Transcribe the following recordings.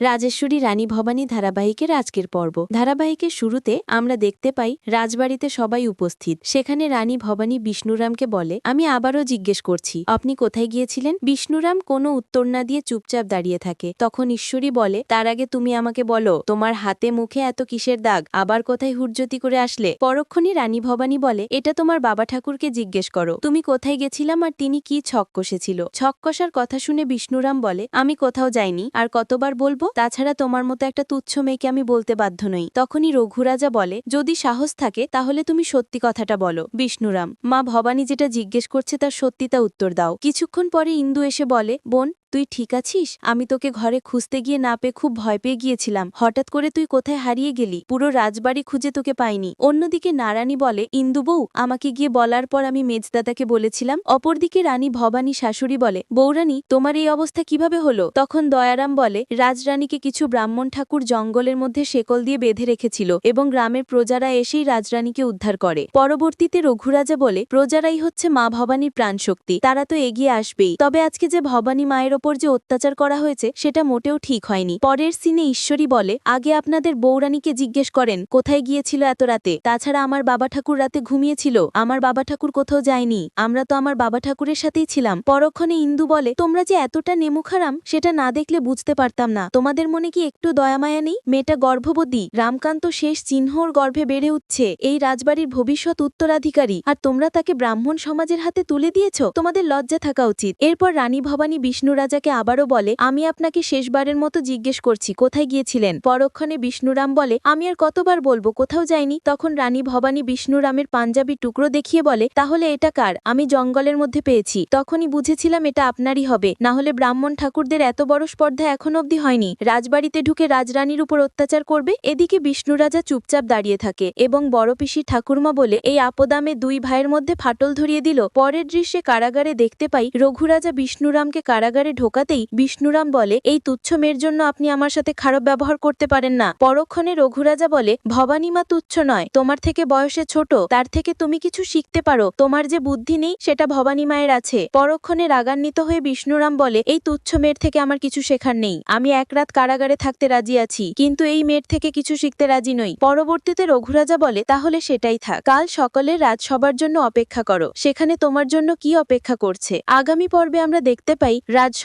রাজেশ্বরী রানী ভবানী ধারাবাহিকের আজকের পর্ব। ধারাবাহিকের শুরুতে আমরা দেখতে পাই, রাজবাড়িতে সবাই উপস্থিত। সেখানে রানী ভবানী বিষ্ণুরামকে বলে, আমি আবারও জিজ্ঞেস করছি, আপনি কোথায় গিয়েছিলেন? বিষ্ণুরাম কোনো উত্তর না দিয়ে চুপচাপ দাঁড়িয়ে থাকে। তখন ঈশ্বরী বলে, তার আগে তুমি আমাকে বলো, তোমার হাতে মুখে এত কিসের দাগ? আবার কোথায় হুজ্জতি করে আসলে? পরক্ষণই রানী ভবানী বলে, এটা তোমার বাবা ঠাকুরকে জিজ্ঞেস করো, তুমি কোথায় গেছিলাম আর তিনি কি ছক কষেছিল ছক কষার কথা শুনে বিষ্ণুরাম বলে, আমি কোথাও যাইনি, আর কতবার বলব? তাছাড়া তোমার মতো একটা তুচ্ছ মেয়েকে আমি বলতে বাধ্য নই। তখনই রঘুরাজা বলে, যদি সাহস থাকে, তাহলে তুমি সত্যি কথাটা বলো। বিষ্ণুরাম, মা ভবানী যেটা জিজ্ঞেস করছে তার সত্যি তা উত্তর দাও। কিছুক্ষণ পরে ইন্দু এসে বলে, বোন তুই ঠিক আছিস? আমি তোকে ঘরে খুঁজতে গিয়ে না পেয়ে খুব ভয় পেয়ে গিয়েছিলাম। হঠাৎ করে তুই কোথায় হারিয়ে গেলি? পুরো রাজবাড়ি খুঁজে তোকে পাইনি। অন্যদিকে নারানী বলে, ইন্দু বউ, আমাকে গিয়ে বলার পর আমি মেজদাদাকে বলেছিলাম। অপরদিকে রানী ভবানী শাশুড়ি বলে বৌরানী তোমার এই অবস্থা কীভাবে হলো? তখন দয়ারাম বলে, রাজরানীকে কিছু ব্রাহ্মণ ঠাকুর জঙ্গলের মধ্যে শেকল দিয়ে বেঁধে রেখেছিল এবং গ্রামের প্রজারা এসেই রাজরানীকে উদ্ধার করে। পরবর্তীতে রঘুরাজা বলে, প্রজারাই হচ্ছে মা ভবানীর প্রাণশক্তি। তারা তো এগিয়ে আসবেই। তবে আজকে যে ভবানী মায়ের ওপর যে অত্যাচার করা হয়েছে, সেটা মোটেও ঠিক হয়নি। পরের সিনে ঈশ্বরী বলে, আগে আপনাদের বৌরানীকে জিজ্ঞেস করেন, কোথায় গিয়েছিল এত রাতে? তাছাড়া আমার বাবা ঠাকুর রাতে ঘুমিয়েছিল। আমার বাবা ঠাকুর কোথাও যায়নি। আমরা তো আমার বাবা ঠাকুরের সাথেই ছিলাম। পরক্ষণে ইন্দু বলে, তোমরা যে এতটা নেমুখারাম, সেটা না দেখলে বুঝতে পারতাম না। তোমাদের মনে কি একটু দয়ামায়া নেই? মেয়েটা গর্ভবতী। রামকান্ত শেষ চিহ্নর গর্ভে বেড়ে উঠছে। এই রাজবাড়ির ভবিষ্যৎ উত্তরাধিকারী। আর তোমরা তাকে ব্রাহ্মণ সমাজের হাতে তুলে দিয়েছ? তোমাদের লজ্জা থাকা উচিত। এরপর রানী ভবানী বিষ্ণু রাজাকে আবারও বলে, আমি আপনাকে শেষবারের মতো জিজ্ঞেস করছি, কোথায় গিয়েছিলেন? পরক্ষণে বিষ্ণুরাম বলে, আমি আর কতবার বলব, কোথাও যাইনি। তখন রানী ভবানী বিষ্ণুরামের পাঞ্জাবি টুকরো দেখিয়ে বলে, তাহলে এটা কার? আমি জঙ্গলের মধ্যে পেয়েছি। তখনই বুঝেছিলাম এটা আপনারই হবে। না হলে ব্রাহ্মণ ঠাকুরদের এত বড় স্পর্ধা এখন অবধি হয়নি। রাজবাড়িতে ঢুকে রাজরানীর উপর অত্যাচার করবে? এদিকে বিষ্ণু রাজা চুপচাপ দাঁড়িয়ে থাকে এবং বড় পিসি ঠাকুরমা বলে, এই আপদামে দুই ভাইয়ের মধ্যে ফাটল ধরিয়ে দিল। পরের দৃশ্যে কারাগারে দেখতে পাই, রঘুরাজা বিষ্ণুরামকে কারাগারে ঢোকাতেই বিষ্ণুরাম বলে, এই তুচ্ছ মেয়ের জন্য আপনি আমার সাথে খারাপ ব্যবহার করতে পারেন না। পরক্ষণে রঘুরাজা বলে, ভবানীমা তুচ্ছ নয়। তোমার থেকে বয়সে ছোট, তার থেকে তুমি কিছু শিখতে পারো। তোমার যে বুদ্ধি নেই, সেটা ভবানী মায়ের আছে। পরক্ষণে রাগান্বিত হয়ে বিষ্ণুরাম বলে, এই তুচ্ছ মেয়ের থেকে আমার কিছু শেখার নেই। আমি এক রাত কারাগারে থাকতে রাজি আছি, কিন্তু এই মেয়ের থেকে কিছু শিখতে রাজি নই। পরবর্তীতে রঘুরাজা বলে, তাহলে সেটাই থাক। কাল সকলের রাজসভার জন্য অপেক্ষা করো। সেখানে তোমার জন্য কি অপেক্ষা করছে? আগামী পর্বে আমরা দেখতে পাই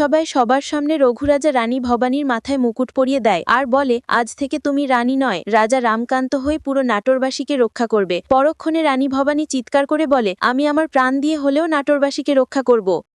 রাজসভায় সবার সামনে রঘুরাজা রানী ভবানীর মাথায় মুকুট পরিয়ে দেয় আর বলে, আজ থেকে তুমি রানী নয়, রাজা রামকান্ত হয়ে পুরো নাটোরবাসীকে রক্ষা করবে। পরক্ষণে রানী ভবানী চিৎকার করে বলে, আমি আমার প্রাণ দিয়ে হলেও নাটোরবাসীকে রক্ষা করব।